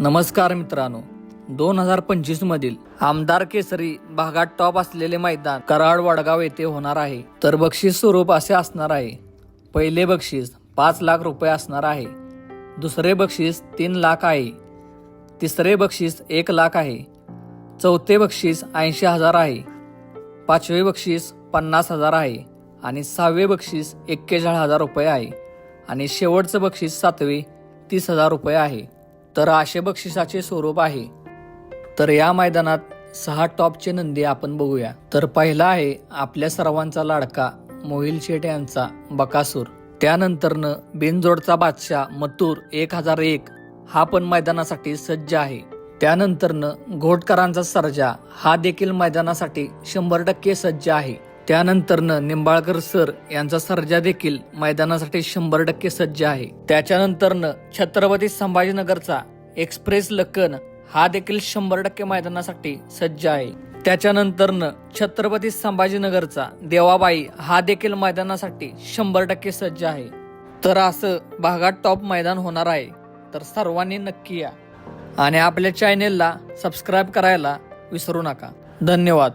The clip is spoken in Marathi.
नमस्कार मित्रांनो. दोन हजार पंचवीस मधील आमदार केसरी भागात टॉप असलेले मैदान कराड वडगाव येथे होणार आहे. तर बक्षीस स्वरूप असे असणार आहे. पहिले बक्षीस पाच लाख रुपये असणार आहे. दुसरे बक्षीस तीन लाख आहे. तिसरे बक्षीस एक लाख आहे. चौथे बक्षीस ऐंशी हजार आहे. पाचवे बक्षीस पन्नास हजार आहे. आणि सहावे बक्षीस एक्केचाळीस हजार रुपये आहे. आणि शेवटचं बक्षीस सातवे तीस हजार रुपये आहे. तर असे बक्षिसाचे स्वरूप आहे. तर या मैदानात सहा टॉपचे नंदी आपण बघूया. तर पहिला आहे आपल्या सर्वांचा लाडका मोहिल शेट यांचा बकासूर. त्यानंतरनं बिनजोडचा बादशाह मथुर एक हजार एक हा पण मैदानासाठी सज्ज आहे. त्यानंतरनं घोटकरांचा सर्जा हा देखील मैदानासाठी शंभर टक्के सज्ज आहे. त्यानंतरनं निंबाळकर सर यांचा सर्जा देखील मैदानासाठी शंभर टक्के सज्ज आहे. त्याच्यानंतरनं छत्रपती संभाजीनगरचा एक्सप्रेस लक्कन हा देखील शंभर टक्के मैदानासाठी सज्ज आहे. त्याच्यानंतरनं छत्रपती संभाजीनगरचा देवाबाई हा देखील मैदानासाठी शंभर टक्के सज्ज आहे. तर असं भागात टॉप मैदान होणार आहे तर सर्वांनी नक्की या. आणि आपल्या चॅनेलला सबस्क्राईब करायला विसरू नका. धन्यवाद.